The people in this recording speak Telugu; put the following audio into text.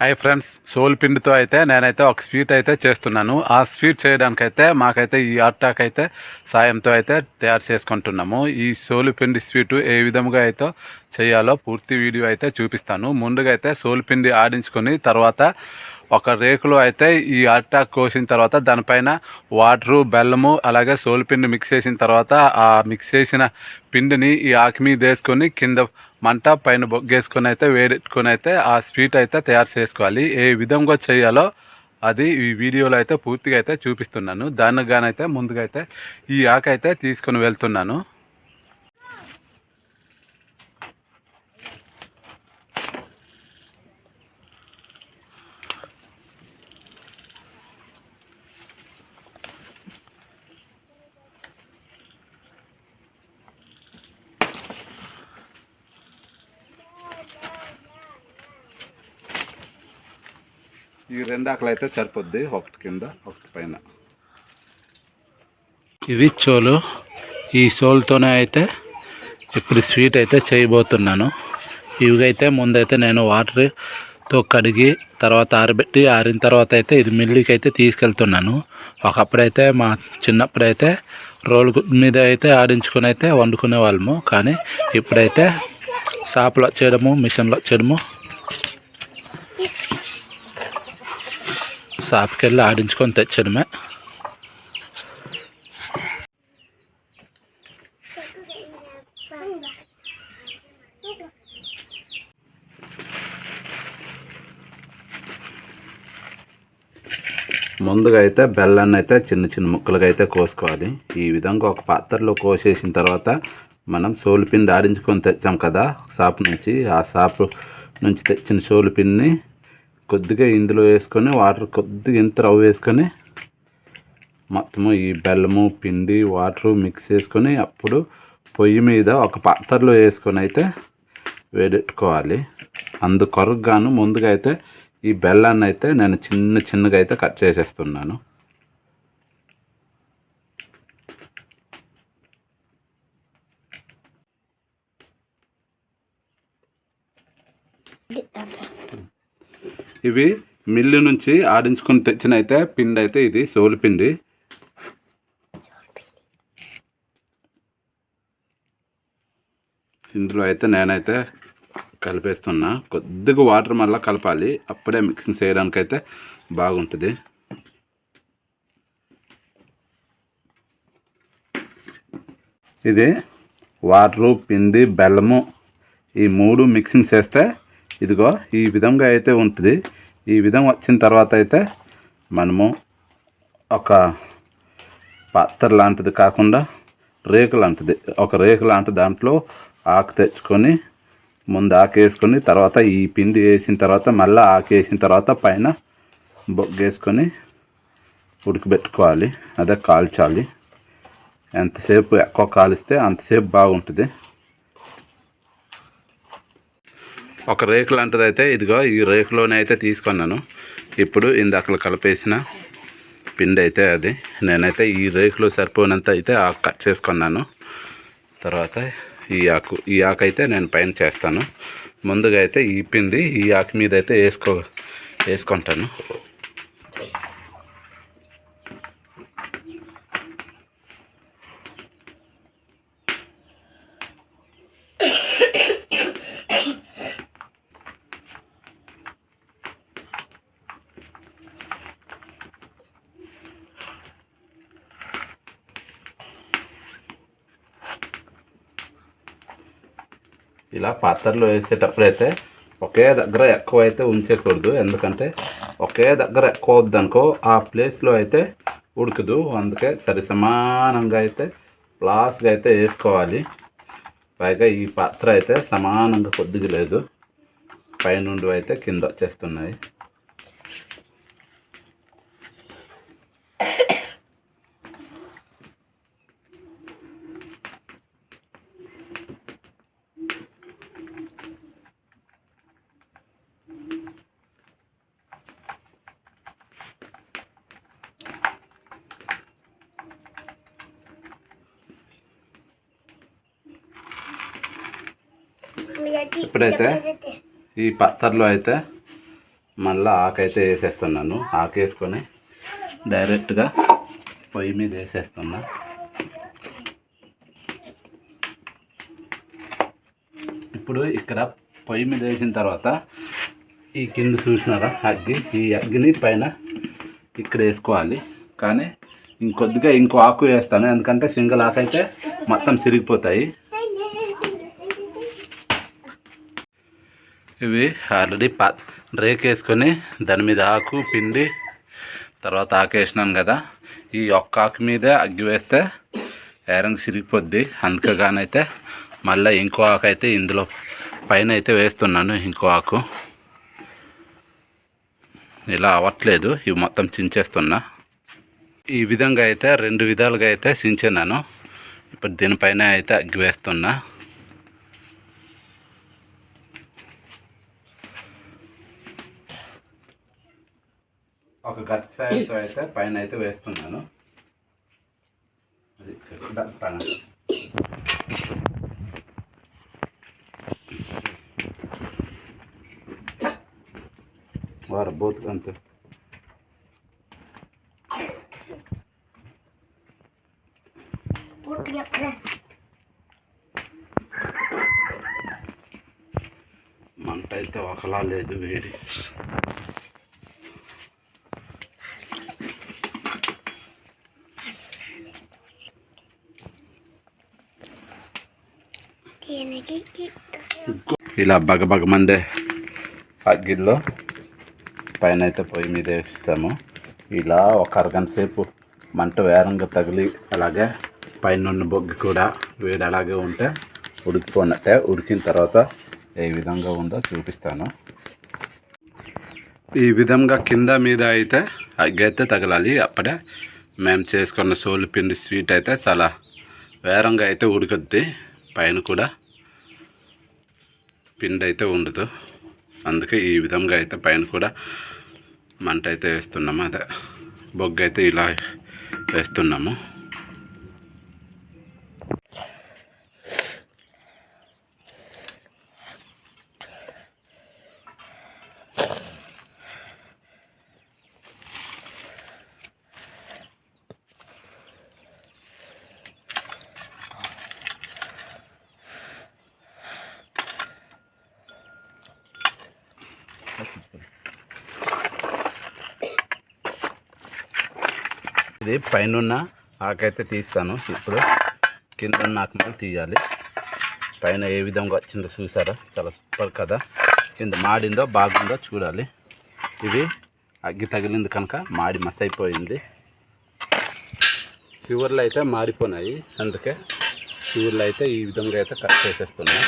హాయ్ ఫ్రెండ్స్ సోల్ పిండితో అయితే నేనైతే ఒక స్వీట్ అయితే చేస్తున్నాను. ఆ స్వీట్ చేయడానికైతే మాకైతే ఈ అట్టాక్ అయితే సాయంతో అయితే తయారు చేసుకుంటున్నాము. ఈ సోలు పిండి స్వీట్ ఏ విధముగా అయితే చేయాలో పూర్తి వీడియో అయితే చూపిస్తాను. ముందుగా అయితే సోలు పిండి ఆడించుకొని తర్వాత ఒక రేకులో అయితే ఈ అట్టాక్ కోసిన తర్వాత దానిపైన వాటరు బెల్లము అలాగే సోలుపిండి మిక్స్ చేసిన తర్వాత ఆ మిక్స్ చేసిన పిండిని ఈ ఆకు మీద వేసుకొని కింద మంట పైన బొగ్గేసుకొని అయితే వేడెట్టుకొని అయితే ఆ స్వీట్ అయితే తయారు చేసుకోవాలి. ఏ విధంగా చేయాలో అది ఈ వీడియోలో అయితే పూర్తిగా అయితే చూపిస్తున్నాను. దానికి గానైతే ముందుగా అయితే ఈ ఆకు అయితే తీసుకొని వెళ్తున్నాను. ఈ రెండు ఆకులు అయితే సరిపోద్ది. ఒకటి కింద ఒకటి పైన. ఇవి చోలు. ఈ చోలుతోనే అయితే ఇప్పుడు స్వీట్ అయితే చేయబోతున్నాను. ఇవిగైతే ముందైతే నేను వాటర్తో కడిగి తర్వాత ఆరబెట్టి ఆరిన తర్వాత అయితే ఇది మిల్లికి అయితే తీసుకెళ్తున్నాను. ఒకప్పుడైతే మా చిన్నప్పుడైతే రోల్ మీద అయితే ఆడించుకుని అయితే వండుకునే వాళ్ళము కానీ ఇప్పుడైతే షాప్లో చేయడము మిషన్లో చేయడము షాప్కి వెళ్ళి ఆడించుకొని తెచ్చడమే ముందుగా అయితే బెల్లాన్ని అయితే చిన్న చిన్న ముక్కలుగా అయితే కోసుకోవాలి. ఈ విధంగా ఒక పాత్రలో కోసేసిన తర్వాత మనం సోలు పిండి ఆడించుకొని తెచ్చాం కదా షాప్ నుంచి. ఆ షాప్ నుంచి తెచ్చిన సోలు పిన్ని కొద్దిగా ఇందులో వేసుకొని వాటర్ కొద్దిగా ఇంత రవ్వ వేసుకొని మొత్తము ఈ బెల్లము పిండి వాటరు మిక్స్ చేసుకొని అప్పుడు పొయ్యి మీద ఒక పాత్రలో వేసుకొని అయితే వేడెట్టుకోవాలి. అందుకొరగాను ముందుగా అయితే ఈ బెల్లాన్ని అయితే నేను చిన్న చిన్నగా అయితే కట్ చేసేస్తున్నాను. ఇవి మిల్లు నుంచి ఆడించుకొని తెచ్చిన అయితే పిండి అయితే ఇది సోలు పిండి. ఇందులో అయితే నేనైతే కలిపేస్తున్నా. కొద్దిగా వాటర్ మళ్ళీ కలపాలి. అప్పుడే మిక్సింగ్ చేయడానికి అయితే బాగుంటుంది. ఇది వాటరు పిండి బెల్లము ఈ మూడు మిక్సింగ్ చేస్తే ఇదిగో ఈ విధంగా అయితే ఉంటుంది. ఈ విధం వచ్చిన తర్వాత అయితే మనము ఒక పాత్ర లాంటిది కాకుండా రేకు లాంటిది. ఒక రేకు లాంటి దాంట్లో ఆకు తెచ్చుకొని ముందు ఆకు వేసుకొని తర్వాత ఈ పిండి వేసిన తర్వాత మళ్ళీ ఆకు వేసిన తర్వాత పైన బొగ్గేసుకొని ఉడికిపెట్టుకోవాలి. అదే కాల్చాలి. ఎంతసేపు ఎక్కువ కాలిస్తే అంతసేపు బాగుంటుంది. ఒక రేకు లాంటిది అయితే ఇదిగో ఈ రేకులోనే అయితే తీసుకున్నాను. ఇప్పుడు ఇందాక కలిపేసిన పిండి అయితే అది. నేనైతే ఈ రేకులో సరిపోయినంత అయితే ఆకు కట్ చేసుకున్నాను. తర్వాత ఈ ఆకు ఈ ఆకు అయితే నేను పైన చేస్తాను. ముందుగా అయితే ఈ పిండి ఈ ఆకు మీద అయితే వేసుకో వేసుకుంటాను. ఇలా పాత్రలో వేసేటప్పుడు అయితే ఒకే దగ్గర ఎక్కువ అయితే ఉంచకూడదు. ఎందుకంటే ఒకే దగ్గర ఎక్కువ వద్దనుకో ఆ ప్లేస్లో అయితే ఉడకదు. అందుకే సరి సమానంగా అయితే ప్లాస్గా అయితే వేసుకోవాలి. పైగా ఈ పాత్ర అయితే సమానంగా కొద్దిగా లేదు. పైనుండి అయితే కింద వచ్చేస్తున్నాయి. ఇప్పుడైతే ఈ పత్తర్లో అయితే మళ్ళీ ఆకైతే వేసేస్తున్నాను. ఆకు వేసుకొని డైరెక్ట్గా పొయ్యి మీద వేసేస్తున్నా. ఇప్పుడు ఇక్కడ పొయ్యి మీద వేసిన తర్వాత ఈ కింద చూసినారా? అగ్గి. ఈ అగ్గిని పైన ఇక్కడ వేసుకోవాలి. కానీ ఇంకొద్దిగా ఇంకో ఆకు వేస్తాను. ఎందుకంటే సింగిల్ ఆకు అయితే మొత్తం సిరిగిపోతాయి. ఇవి ఆల్రెడీ పా రేక్ వేసుకొని దాని మీద ఆకు పిండి తర్వాత ఆకు వేసినాను కదా. ఈ ఒక్క ఆకు మీదే అగ్గి వేస్తే ఏరంగా సిరిగిపోద్ది. అందుకగానైతే మళ్ళీ ఇంకో ఆకు అయితే ఇందులో పైన అయితే వేస్తున్నాను ఇంకో ఆకు. ఇలా అవ్వట్లేదు ఇవి మొత్తం చించేస్తున్నా. ఈ విధంగా అయితే రెండు విధాలుగా అయితే చించినాను ఇప్పుడు దీనిపైన అయితే అగ్గి వేస్తున్నా. ఒక గట్టి సాయంతో అయితే పైన అయితే వేస్తున్నాను. అది పైన. వారు బోత్ అంతే. మంట అయితే ఒకలా లేదు వేడి. ఇలా బగబగమండే అగ్గిల్లో పైన అయితే పొయ్యి మీద వేస్తాము. ఇలా ఒక అరగంట సేపు మంట వేరంగా తగిలి అలాగే పైన ఉన్న బొగ్గు కూడా వేడి అలాగే ఉంటే ఉడికిపోయినట్టే ఉడికిన తర్వాత ఏ విధంగా ఉందో చూపిస్తాను. ఈ విధంగా కింద మీద అయితే అగ్గి అయితే తగలాలి. అప్పుడే మేము చేసుకున్న సోలు పిండి స్వీట్ అయితే చాలా వేరంగా అయితే ఉడుకుద్ది. పైన కూడా పిండి అయితే ఉండదు. అందుకే ఈ విధంగా అయితే పైన కూడా మంట అయితే వేస్తున్నాము. అదే బొగ్గు అయితే ఇలా వేస్తున్నాము. ఇది పైన ఆకైతే తీస్తాను. ఇప్పుడు కింద ఉన్న ఆకు మళ్ళీ తీయాలి. పైన ఏ విధంగా వచ్చిందో చూసారా? చాలా సూపర్ కదా. కింద మాడిందో బాగుందో చూడాలి. ఇవి అగ్గి తగిలింది కనుక మాడి మస్ అయిపోయింది చివర్లు అయితే మాడిపోయినాయి అందుకే చివర్లు అయితే ఈ విధంగా అయితే కట్ చేసేస్తున్నాయి